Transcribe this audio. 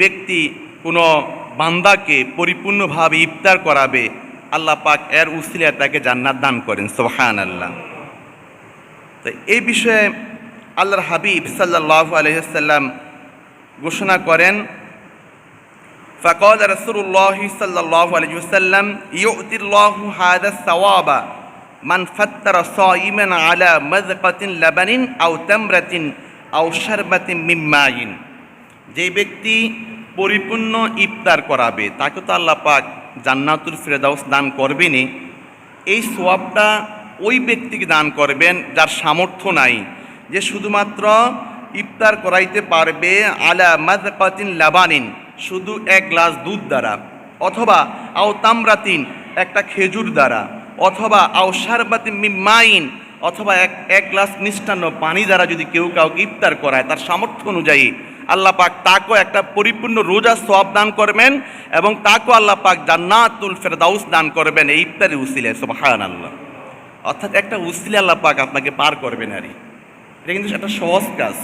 ব্যক্তি কোনো বান্দাকে পরিপূর্ণভাবে ইফতার করাবে আল্লাহ পাক এর উসিলায় তাকে জান্নাত দান করেন সোহান আল্লাহ তো এই বিষয়ে আল্লাহর হাবিব সাল্লাহ আলহিসাল্লাম ঘোষণা করেন فقال رسول الله صلى الله عليه وسلم يؤتي الله هذا الثواب من فطر صائما على مذقة لبن أو تمرة أو شربة من ماء যে ব্যক্তি পরিপূর্ণ ইফতার করাবে। তাকে তো আল্লাহ পাক জান্নাতুল ফেরদাউস দান করবেনই। এই সোয়াবটা ওই ব্যক্তিকে দান করবেন যার সামর্থ্য নাই, যে শুধুমাত্র ইফতার করাইতে পারবে আলা মাদকাতিন লাবানিন, শুধু এক গ্লাস দুধ দ্বারা, অথবা আও তামরাতিন, একটা খেজুর দ্বারা, অথবা আও সারবাতিন মিমাইন অথবা এক এক গ্লাস মিষ্টান্ন পানি দ্বারা যদি কেউ কাউকে ইফতার করায়, তার সামর্থ্য অনুযায়ী আল্লাহ পাক তাকেও একটা পরিপূর্ণ রোজা সব দান করবেন এবং তাকেও আল্লাহ পাক জান্নাতুল ফেরদাউস দান করবেন। এই ইফতারি উসিলে সোহান আল্লাহ অর্থাৎ একটা উসিলে আল্লাহ পাক আপনাকে পার করবেন আরই এটা কিন্তু একটা সহজ কাজ।